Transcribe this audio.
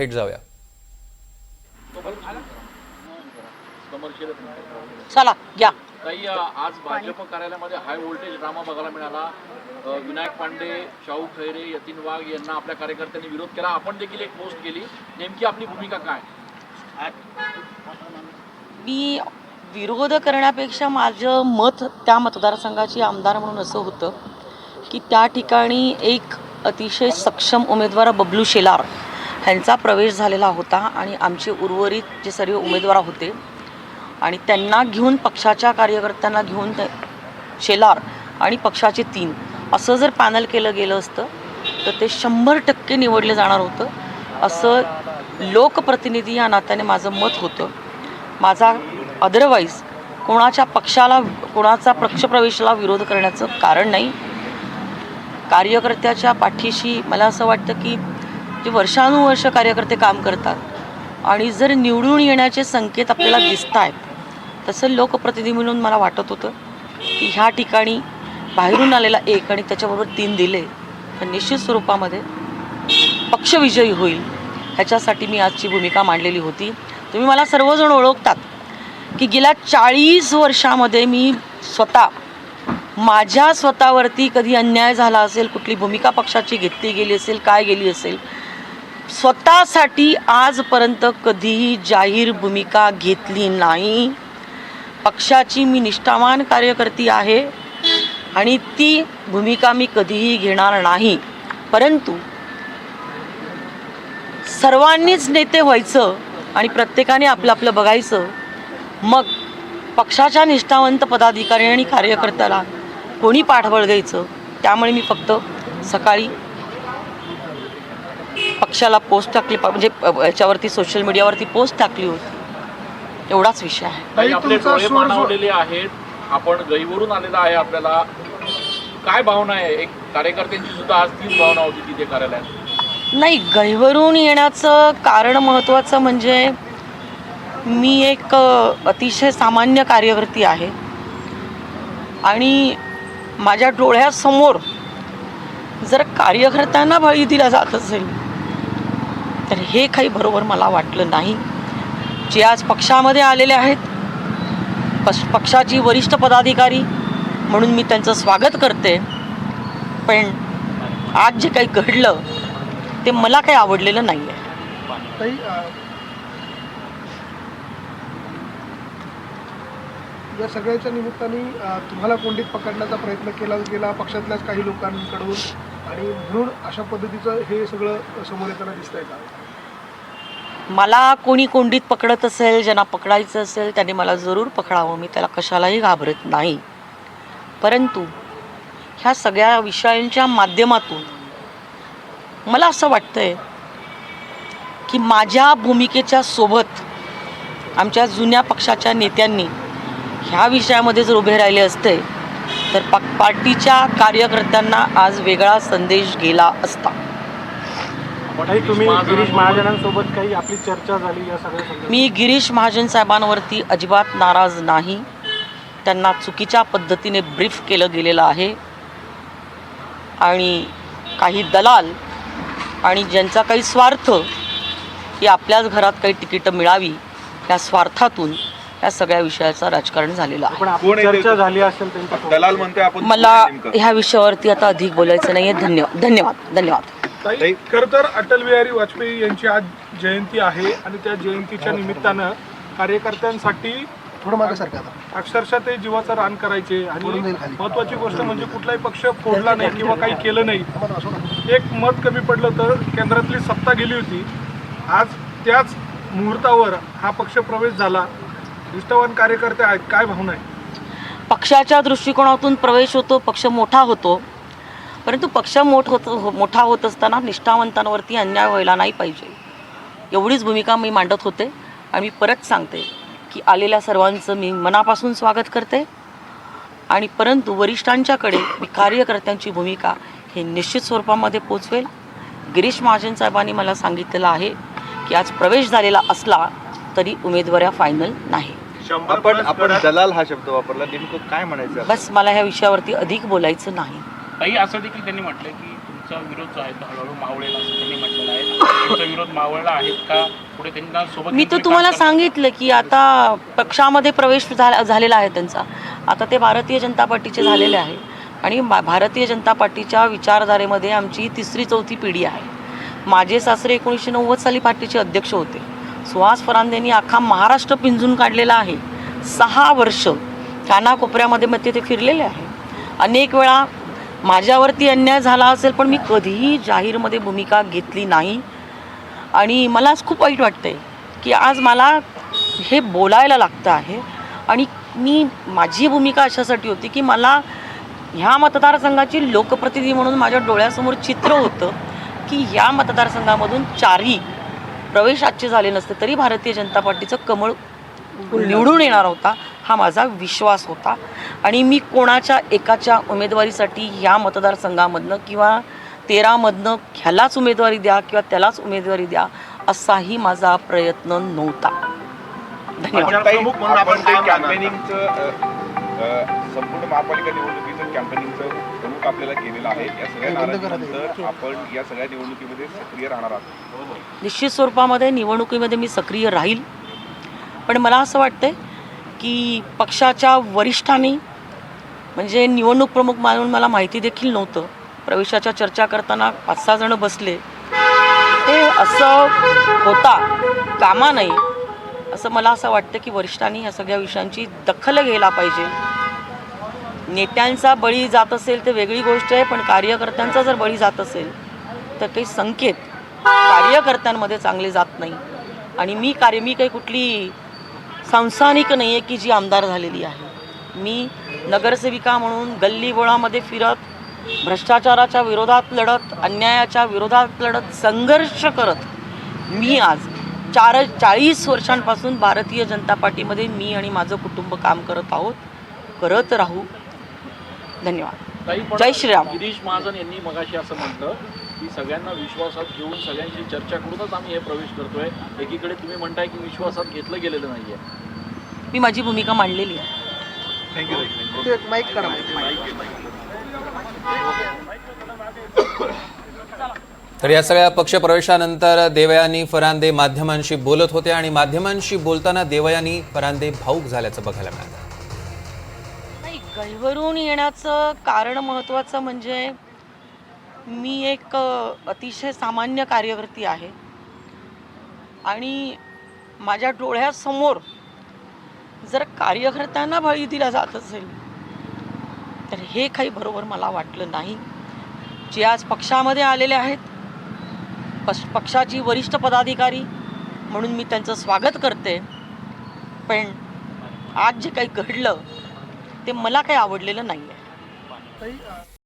थेट जाऊया. चला घ्या. काही अ, आज भाजप कार्यालयामध्ये हाय व्होल्टेज ड्रामा बघायला मिळाला. विनायक पांडे शाहू खैरे यतीन वाघ यांना आपल्या कार्यकर्त्यांनी विरोध केला. आपण देखील एक पोस्ट केली. नेमकी आपली भूमिका काय? मी विरोध करण्यापेक्षा माझं मत त्या मतदारसंघाची आमदार म्हणून असं होतं की त्या ठिकाणी एक अतिशय सक्षम उमेदवार बबलू शेलार ह्यांचा प्रवेश झालेला होता आणि आमचे उर्वरित जे सर्व उमेदवार होते आणि त्यांना घेऊन पक्षाच्या कार्यकर्त्यांना घेऊन शेलार आणि पक्षाचे तीन असं जर पॅनल केलं गेलं असतं तर ते शंभर टक्के निवडले जाणार होतं. असं लोकप्रतिनिधी या नात्याने माझं मत होतं. माझा अदरवाईज कोणाच्या पक्षाला कोणाचा पक्षप्रवेशाला विरोध करण्याचं कारण नाही. कार्यकर्त्याच्या पाठीशी मला असं वाटतं की जे वर्षानुवर्ष कार्यकर्ते काम करतात आणि जर निवडून येण्याचे संकेत आपल्याला दिसत आहेत तसं लोकप्रतिनिधी म्हणून मला वाटत होतं की ह्या ठिकाणी बाहेरून आलेला एक आणि त्याच्याबरोबर तीन दिले तर निश्चित स्वरूपामध्ये पक्षविजयी होईल. ह्याच्यासाठी मी आजची भूमिका मांडलेली होती. तुम्ही मला सर्वजण ओळखतात की गेल्या चाळीस वर्षामध्ये मी स्वतः माझ्या स्वतःवरती कधी अन्याय झाला असेल कुठली भूमिका पक्षाची घेतली गेली असेल काय गेली असेल स्वतःसाठी आजपर्यंत कधीही जाहीर भूमिका घेतली नाही. पक्षाची मी निष्ठावान कार्यकर्ती आहे आणि ती भूमिका मी कधीही घेणार नाही. परंतु सर्वांनीच नेते व्हायचं आणि प्रत्येकाने आपलं आपलं बघायचं मग पक्षाच्या निष्ठावंत पदाधिकारी आणि कार्यकर्त्याला कोणी पाठबळ द्यायचं त्यामुळे मी फक्त सकाळी पक्षाला पोस्ट टाकली म्हणजे याच्यावरती सोशल मीडियावरती पोस्ट टाकली होती. एवढाच विषय आहे. आहेत. आपण गहीवरून आलेला आहे आपल्याला. काय भावना आहे? एक कार्यकर्त्यांची सुद्धा आज तीच भावना होती तिथे कार्यालयात. नाही गहिवरून येण्याचं कारण महत्त्वाचं म्हणजे मी एक अतिशय सामान्य कार्यकर्ती आहे. आणि माझ्या डोळ्यासमोर जर कार्यकर्त्यांना बळी दिला जात असेल तर हे काही बरोबर मला वाटलं नाही. जे आज पक्षामध्ये आलेले आहेत पक्ष पक्षाची वरिष्ठ पदाधिकारी म्हणून मी त्यांचं स्वागत करते. पण आज जे काही घडलं ते मला काही आवडलेलं नाही आहे या सगळ्याच्या निमित्ताने तुम्हाला कोंडीत पकडण्याचा प्रयत्न केला गेला पक्षातल्याच काही लोकांकडून आणि म्हणून अशा पद्धतीचं हे सगळं समोर येताना दिसतंय का? मला कोणी कोंडीत पकडत असेल ज्यांना पकडायचं असेल त्यांनी मला जरूर पकडावं. मी त्याला कशालाही घाबरत नाही. परंतु ह्या सगळ्या विषयांच्या माध्यमातून मला असं वाटतंय की माझ्या भूमिकेच्या सोबत आमच्या जुन्या पक्षाच्या नेत्यांनी ह्या विषयामध्ये जर उभे राहिले असते तर पा पार्टीच्या कार्यकर्त्यांना आज वेगळा संदेश गेला असता. तुम्ही गिरीश महाजनांसोबत काही आपली चर्चा झाली या सगळ्या संदर्भात? मी गिरीश महाजन साहेबांवरती अजिबात नाराज नाही. त्यांना चुकीच्या पद्धतीने ब्रीफ केलं गेलेलं आहे. आणि काही दलाल आणि ज्यांचा काही स्वार्थ की आपल्याच घरात काही तिकीटं मिळावी या स्वार्थातून या सगळ्या विषयाचं राजकारण झालेलं आहे. पण आपली चर्चा झाली असेल त्यांच्यासोबत. दलाल म्हणतोय आपण. मला ह्या विषयावरती आता अधिक बोलायचं नाही आहे धन्यवाद धन्यवाद. धन्यवाद. ताई खरं तर अटल बिहारी वाजपेयी यांची आज जयंती आहे आणि त्या जयंतीच्या निमित्तानं कार्यकर्त्यांसाठी थोडं मागे सरकार अक्षरशः ते जीवाचं रान करायचे आणि महत्वाची गोष्ट म्हणजे कुठलाही पक्ष फोडला नाही किंवा काही केलं नाही. एक मत कमी पडलं तर केंद्रातली सत्ता गेली होती. आज त्याच मुहूर्तावर हा पक्ष प्रवेश झाला. निष्ठावान कार्यकर्ते आहेत काय भावना आहे? पक्षाच्या दृष्टिकोनातून प्रवेश होतो पक्ष मोठा होतो. परंतु पक्ष मोठ होत हो- मोठा होत असताना निष्ठावंतांवरती अन्याय व्हायला नाही पाहिजे. एवढीच भूमिका मी मांडत होते. आणि मी परत सांगते की आलेल्या सर्वांचं मी मनापासून स्वागत करते. आणि परंतु वरिष्ठांच्याकडे मी कार्यकर्त्यांची भूमिका हे निश्चित स्वरूपामध्ये पोचवेल. गिरीश महाजन साहेबांनी मला सांगितलेलं आहे की आज प्रवेश झालेला असला तरी उमेदवाऱ्या फायनल नाही. आपण आपण दलाल हा शब्द वापरला. नेमकं काय म्हणायचं? बस मला ह्या विषयावरती अधिक बोलायचं नाही. ताई असं देखील त्यांनी म्हटलं की त्यांचा विरोध जो आहे तो हळूहळू मावळेल असं त्यांनी म्हटलेलं आहे. त्यांचा विरोध मावळला आहे का? पुढे त्यांना सोबत मी तर तुम्ही तुम्हाला? सांगितलं की आता पक्षामध्ये प्रवेश झाला झालेला आहे त्यांचा. आता ते भारतीय जनता पार्टीचे झालेले आहे. आणि भारतीय जनता पार्टीच्या विचारधारेमध्ये आमची तिसरी चौथी पिढी आहे. माझे सासरे एकोणीसशे नव्वद साली पार्टीचे अध्यक्ष होते. सुहास फरांदेंनी अख्खा महाराष्ट्र पिंजून काढलेला आहे. सहा वर्ष कानाकोपऱ्यामध्ये मग ते ते फिरलेले आहे. अनेक वेळा माझ्यावरती अन्याय झाला असेल पण मी कधीही जाहीरमध्ये भूमिका घेतली नाही. आणि मला आज खूप वाईट वाटतंय की आज मला हे बोलायला लागतं आहे. आणि मी माझी भूमिका अशासाठी होती की मला ह्या मतदारसंघाची लोकप्रतिनिधी म्हणून माझ्या डोळ्यासमोर चित्र होतं की या मतदारसंघामधून चारही प्रवेश आजचे झाले नसते तरी भारतीय जनता पार्टीचं कमळ निवडून येणार होता. हा माझा विश्वास होता. आणि मी कोणाच्या एकाच्या उमेदवारीसाठी ह्या मतदारसंघामधनं किंवा तेरामधनं ह्यालाच उमेदवारी द्या किंवा त्यालाच उमेदवारी द्या असाही माझा प्रयत्न नव्हता. संपूर्ण महापालिका निवडणुकीचं कॅम्पेनिंगचं प्रमुख आपल्याला केलेलं आहे. या सगळ्या नाराजीनंतर आपण या सगळ्या निवडणुकीमध्ये सक्रिय राहणार आहात. निश्चित स्वरूपामध्ये निवडणुकीमध्ये मी सक्रिय राहील. पण मला असं वाटतंय की पक्षाच्या वरिष्ठांनी म्हणजे निवडणूक प्रमुख मानून मला माहिती देखील नव्हतं. प्रवेशाच्या चर्चा करताना पाच सहा जणं बसले. ते असं होता. कामा नाही. असं मला असं वाटतं की वरिष्ठांनी या सगळ्या विषयांची दखल घ्यायला पाहिजे. नेत्यांचा बळी जात असेल तर वेगळी गोष्ट आहे पण कार्यकर्त्यांचा जर बळी जात असेल तर काही संकेत. कार्यकर्त्यांमध्ये चांगले जात नाही. आणि मी कार्य मी काही कुठली संस्थानिक नाही आहे की जी आमदार झालेली आहे. मी नगरसेविका म्हणून गल्लीबोळामध्ये फिरत भ्रष्टाचाराच्या विरोधात लढत अन्यायाच्या विरोधात लढत संघर्ष करत मी आज चार चाळीस वर्षांपासून भारतीय जनता पार्टीमध्ये मी आणि माझं कुटुंब काम करत आहोत. करत राहू. धन्यवाद. जय श्रीराम. गिरीश महाजन यांनी मगाशी असं म्हटलं की सगळ्यांना विश्वासात घेऊन सगळ्यांशी चर्चा करूनच आम्ही हे प्रवेश करतोय. एकीकडे तुम्ही म्हणताय की विश्वासात घेतलं गेलेलं नाहीये. मी माझी भूमिका मांडलेली आहे. तर या सगळ्या पक्षप्रवेशानंतर देवयानी फरांदे माध्यमांशी बोलत होते आणि माध्यमांशी बोलताना देवयानी फरांदे भाऊक झाल्याचं बघायला मिळालं. नाही गैवरून येण्याचं कारण महत्त्वाचं म्हणजे मी एक अतिशय सामान्य कार्यकर्ती आहे. आणि माझ्या डोळ्यासमोर जर कार्यकर्त्यांना बळी दिला जात असेल तर हे काही बरोबर मला वाटलं नाही. जे आज पक्षामध्ये आलेले आहेत पक्ष पक्षाची वरिष्ठ पदाधिकारी म्हणून मी त्यांचं स्वागत करते. पण आज जे काही घडलं ते मला काही आवडलेलं नाही आहे